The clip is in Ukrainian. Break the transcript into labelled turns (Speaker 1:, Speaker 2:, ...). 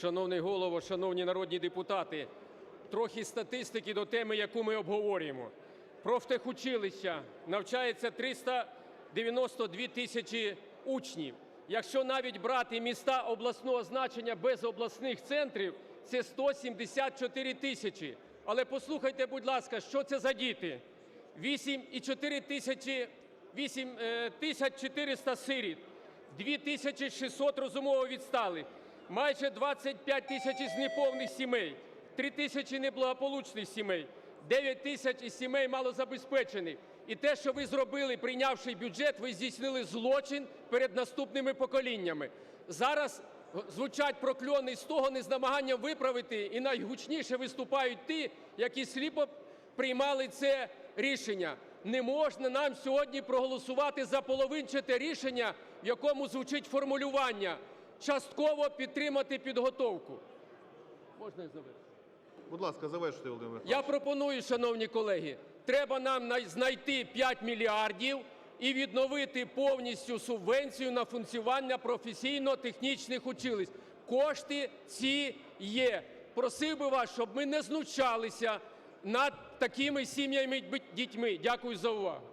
Speaker 1: Шановний Голово, шановні народні депутати, трохи статистики до теми, яку ми обговорюємо. Профтехучилища навчається 392 тисячі учнів. Якщо навіть брати міста обласного значення без обласних центрів, це 174 тисячі. Але послухайте, будь ласка, що це за діти? 8,4 тисячі, 8 е, тисяч 400 сиріт, 2600 розумово відсталих, майже 25 тисяч із неповних сімей, 3 тисячі неблагополучних сімей, 9 тисяч із сімей малозабезпечених. І те, що ви зробили, прийнявши бюджет, ви здійснили злочин перед наступними поколіннями. Зараз звучать прокльони з того не з намаганням виправити, і найгучніше виступають ті, які сліпо приймали це рішення. Не можна нам сьогодні проголосувати за половинчате рішення, в якому звучить формулювання частково підтримати підготовку. Можна я завершу?
Speaker 2: Будь ласка, завершуйте, Володимир Михайлович.
Speaker 1: Я пропоную, шановні колеги, треба нам знайти 5 мільярдів і відновити повністю субвенцію на функціонування професійно-технічних училищ. Кошти ці є. Просив би вас, щоб ми не знущалися над такими сім'ями дітьми. Дякую за увагу.